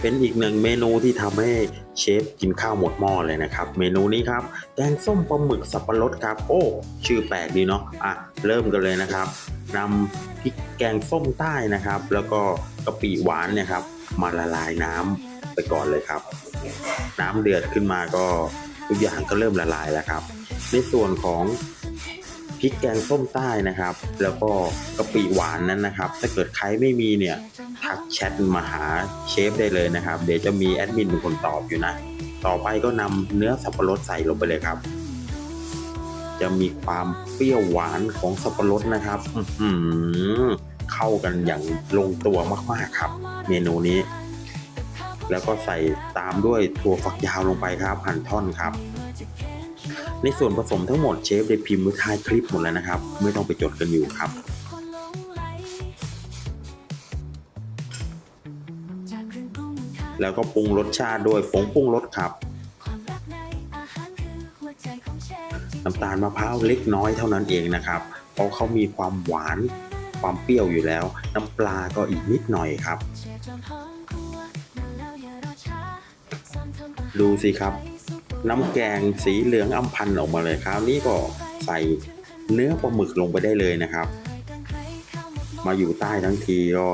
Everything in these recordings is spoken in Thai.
เป็นอีกหนึ่งเมนูที่ทำให้เชฟกินข้าวหมดหม้อเลยนะครับ เมนูนี้ครับแกงส้มปลาหมึกสับปะรดครับ โอ้ ชื่อแปลกดีเนาะอะเริ่มกันเลยนะครับนำพริกแกงส้มใต้นะครับ แล้วก็กะปิหวานเนี่ยครับ มาละลายน้ำไปก่อนเลยครับ น้ำเดือดขึ้นมาก็ทุกอย่างก็เริ่มละลายแล้วครับ ในส่วนของพริกแกงส้มใต้นะครับ แล้วก็กะปิหวานนั้นนะครับ ถ้าเกิดใครไม่มีเนี่ย ทักแชทมาหาเชฟได้เลยนะครับ เดี๋ยวจะมีแอดมินเป็นคนตอบอยู่นะ ต่อไปก็นำเนื้อสับปะรดใส่ลงไปเลยครับ จะมีความเปรี้ยวหวานของสับปะรดนะครับอืเข้ากันอย่างลงตัวมากๆครับ เมนูนี้ แล้วก็ใส่ตามด้วยถั่วฝักยาวลงไปครับหั่นท่อนครับในส่วนผสมทั้งหมดเชฟได้พิมพ์ไว้ท้ายคลิปหมดแล้วนะครับ ไม่ต้องไปจดกันอยู่ครับ แล้วก็ปรุงรสชาติด้วยผงปรุงรสครับ น้ำตาลมะพร้าวเล็กน้อยเท่านั้นเองนะครับ เพราะเขามีความหวานความเปรี้ยวอยู่แล้ว น้ำปลาก็อีกนิดหน่อยครับ ดูสิครับ น้ำแกงสีเหลืองอำพันออกมาเลยคราวนี้ก็ใส่เนื้อปลาหมึกลงไปได้เลยนะครับ มาอยู่ใต้ทั้งทีก็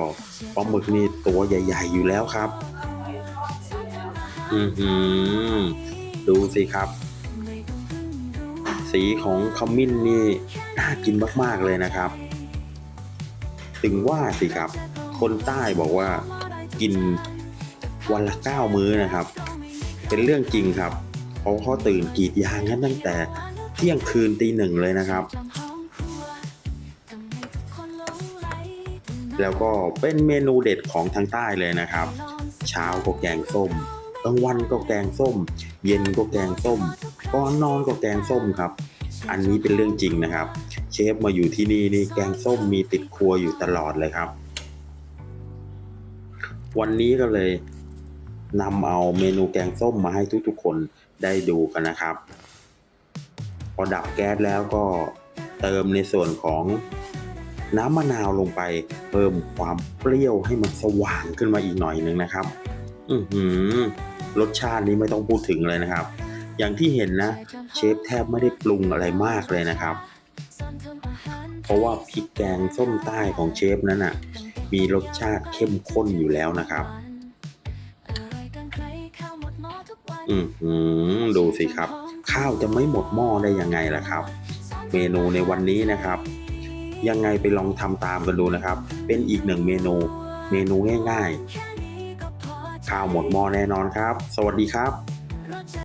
ปลาหมึกนี่ตัวใหญ่ ๆ อยู่แล้วครับ อือหือดูสิครับ สีของขมิ้นนี่น่ากินมากๆเลยนะครับ ถึงว่าสิครับ คนใต้บอกว่ากินวันละเก้ามื้อนะครับ เป็นเรื่องจริงครับเพราะเขาตื่นกรีดยางกันตั้งแต่เที่ยงคืนตีหนึ่งเลยนะครับ แล้วก็เป็นเมนูเด็ดของทางใต้เลยนะครับ เช้าก็แกงส้ม กลางวันก็แกงส้ม เย็นก็แกงส้มก่อนนอนก็แกงส้มครับ อันนี้เป็นเรื่องจริงนะครับ เชฟมาอยู่ที่นี่นี่แกงส้มมีติดครัวอยู่ตลอดเลยครับ วันนี้ก็เลยนำเอาเมนูแกงส้มมาให้ทุกๆคนได้ดูกันนะครับ พอดับแก๊สแล้วก็เติมในส่วนของน้ำมะนาวลงไป เพิ่มความเปรี้ยวให้มันสว่างขึ้นมาอีกหน่อยหนึ่งนะครับ อือหือ รสชาตินี้ไม่ต้องพูดถึงเลยนะครับ อย่างที่เห็นนะ เชฟแทบไม่ได้ปรุงอะไรมากเลยนะครับ เพราะว่าพริกแกงส้มใต้ของเชฟนั้นน่ะมีรสชาติเข้มข้นอยู่แล้วนะครับอือหือดูสิครับ ข้าวจะไม่หมดหม้อได้ยังไงล่ะครับ เมนูในวันนี้นะครับ ยังไงไปลองทำตามกันดูนะครับ เป็นอีกหนึ่งเมนู เมนูง่าย ๆ ข้าวหมดหม้อแน่นอนครับ สวัสดีครับ